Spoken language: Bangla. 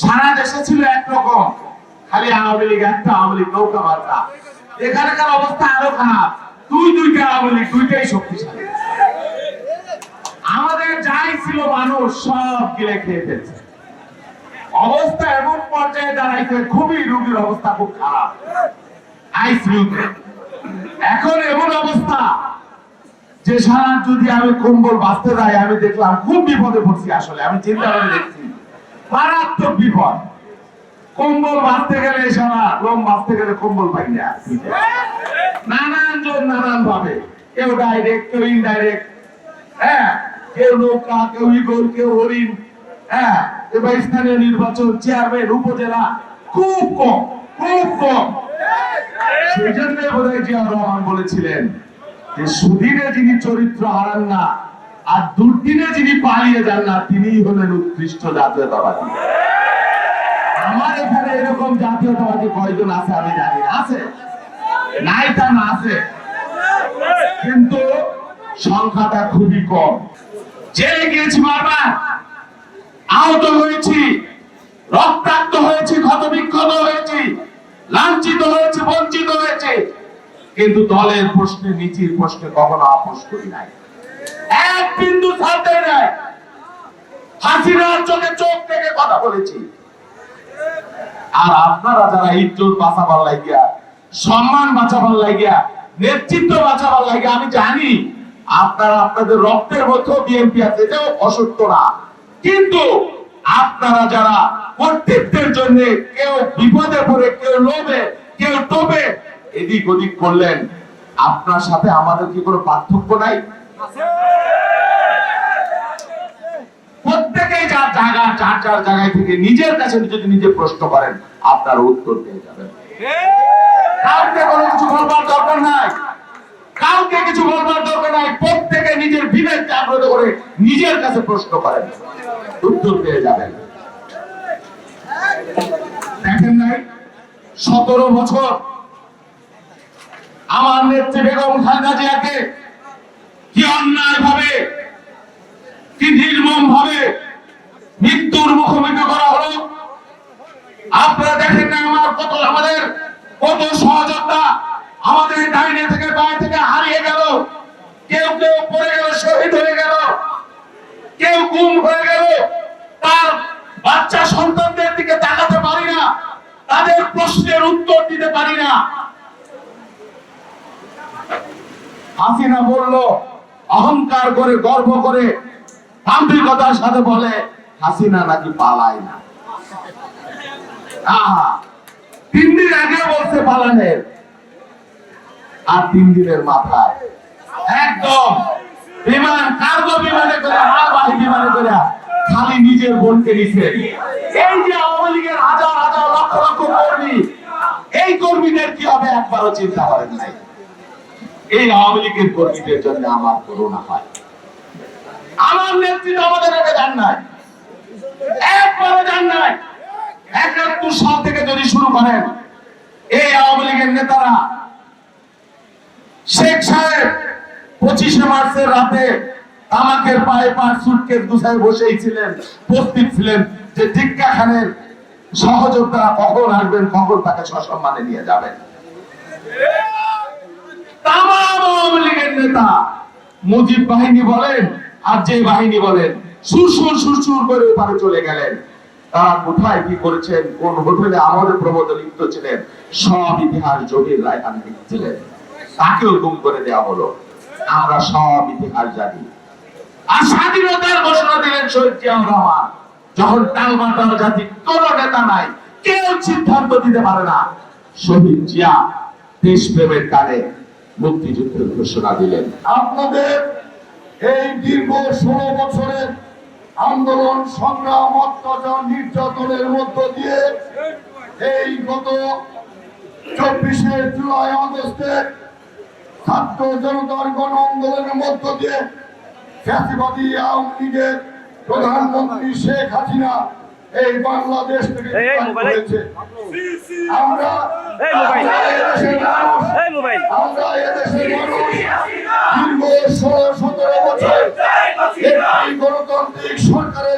সারা দেশে ছিল একরকম। খালি আওয়ামী লীগ একটা, আওয়ামী লীগ নৌকা মার্কা এখানকার অবস্থা আরও খারাপ। দুই দুইটা আওয়ামী লীগ, দুইটাই শক্তিশালী। আমাদের যাই ছিল মানুষ, সব গিলে খেয়ে ফেলছে। অবস্থা এমন পর্যায়ে দাঁড়াইছে, খুবই রোগীর অবস্থা খুব খারাপ। আইসিইউতে এখন এমন অবস্থা যে সারা যদি আমি কম্বল বাঁচতে যাই, আমি দেখলাম খুব বিপদে পড়ছি আসলে। আমি চিন্তা করে দেখছি। মারাত্মক বিপদ। কম্বল বাঁচতে গেলে সারা লোম বাঁচতে গেলে কম্বল পাই নানান জন নানান ভাবে। কেউ ডাইরেক্ট কেউ ইনডাইরেক্ট হ্যাঁ কেউ নৌকা, কেউ ইগল কেউ হরিণ। হ্যাঁ এবার স্থানীয় নির্বাচন চেয়ারম্যান উপজেলা খুব কম খুব কম। সেই জন্য বোধহয় জিয়া রহমান বলেছিলেন যে সুদিনে যিনি চরিত্র হারান না আর দুর্দিনে যিনি পালিয়ে যান না, তিনিই হলেন উৎকৃষ্ট জাতীয়তাবাদী আমার এখানে এরকম জাতীয়তাবাদী কয়জন আছে আমি জানি আছে? নাই তা না, আছে। কিন্তু সংখ্যাটা খুবই কম। জেলে গিয়েছি বারবার। আহত হয়েছি। রক্তাক্ত হয়েছি, ক্ষতবিক্ষত হয়েছি। লাঞ্ছিত হয়েছে, বঞ্চিত হয়েছে। কিন্তু দলের প্রশ্নে নিচির প্রশ্নে কখনো আপোষ করি নাই। এক বিন্দু ছাড়তে নাই। হাসিনার চোখে চোখ থেকে কথা বলেছি। আর আপনারা যারা ইজ্জত বাঁচাবার লাগিয়া, সম্মান বাঁচাবার লাগিয়া, নেতৃত্ব বাঁচাবার লাগিয়া, আমি জানি আপনারা আপনাদের রক্তের মধ্যেও বিএনপি আছে, এটাও অসত্য না। কিন্তু আপনারা যারা কর্তৃত্বের জন্য কেউ বিপদে পড়ে, কেউ লোভে, কেউ টোবে এদিক ওদিক করলেন, আপনার সাথে আমাদের কি কোনো পার্থক্য নাই? প্রত্যেকেই যার জায়গা, যার যার জায়গায় থেকে নিজের কাছে যদি নিজে প্রশ্ন করেন, আপনার উত্তর পেয়ে যাবেন। কাউকে কোনো কিছু বলবার দরকার নাই। কাউকে কিছু বলবার দরকার নাই। প্রত্যেকে নিজের বিবেক জাগ্রত করে নিজের কাছে প্রশ্ন করেন। উত্তর পেয়ে যাবেন। দেখেন নাই? সতেরো বছর আমার নেত্রী বেগম খালেদা জিয়াকে কি অন্যায় ভাবে? কি নির্মম ভাবে মৃত্যুর মুখোমুখি করা হলো? আপনারা দেখেন না আমার কত আমাদের কত সহযোদ্ধা আমাদের ডাইনে থেকে বাঁ থেকে হারিয়ে গেল। কেউ কেউ পড়ে গেল, শহীদ হয়ে গেল। কেউ গুম হয়ে গেল। তার বাচ্চা সন্তানদের দিকে তাকাতে পারি না। তাদের প্রশ্নের উত্তর দিতে পারি না। হাসিনা বলল অহংকার করে, গর্ব করে আন্তরিকতার সাথে বলে, হাসিনা নাকি পালায় না। তিন দিন আগে বলছে পালানের আর তিন দিনের মাথায়। একদম, বিমান, কার্গো বিমানে করে বিমানে করে খালি নিজের বোনকে নিছে। এই যে আওয়ামী লীগের হাজার হাজার লক্ষ লক্ষ কর্মী, এই কর্মীদের কি হবে একবারও চিন্তা করেন নাই? এই আওয়ামী লীগের কর্মীদের জন্য আমার করোনা হয়। আমার নেতৃত্ব আমাদের আগে যান নাই। একবারও যান নাই। একাত্তর সাল থেকে যদি শুরু করেন, এই আওয়ামী লীগের নেতারা শেখ সাহেব পঁচিশে মার্চের রাতে তামাকের পায়ে পাঁচ সুটকেস গুছায় বসেই ছিলেন যে টিক্কা খানের সহযোদ্ধা কখন আসবেন, কখন তাকে সসম্মানে নিয়ে যাবেন তাম আওয়ামী লীগের নেতা মুজিব বাহিনী বলেন, আর যে বাহিনী বলেন সুরসুর সুরসুর করে ওপারে চলে গেলেন। তারা কোথায় কি করেছেন, কোন হোটেলে আমাদের প্রবোধ লিপ্ত ছিলেন, সব ইতিহাস জমির রায়হান লিখছিলেন তাকেও গুম করে দেওয়া হলো। আমরা সব ইতিহাস জানি। আর স্বাধীনতার ঘোষণা দিলেন শহীদ জিয়াউর রহমান, যখন টালমাটাল জাতি কোন নেতা নাই, কেউ সিদ্ধান্ত দিতে পারে না। শহীদ জিয়া দেশপ্রেমের কানে মুক্তিযুদ্ধের ঘোষণা দিলেন। আপনাদের এই দীর্ঘ ষোলো বছরের আন্দোলন সংগ্রাম অত্যাচার নির্যাতনের মধ্য দিয়ে এই গত চব্বিশে জুলাই আগস্টের ছাত্র জনতার গণ আন্দোলনের মধ্য দিয়ে ফ্যাসিবাদী আওয়ামী লীগের প্রধানমন্ত্রী শেখ হাসিনা এই বাংলাদেশ থেকে। আমরা এই, আমরা এদেশের মানুষ। এই মোবাইল আমরা এদেশের মানুষ দীর্ঘ ষোলো সতেরো বছর একটি গণতান্ত্রিক সরকারের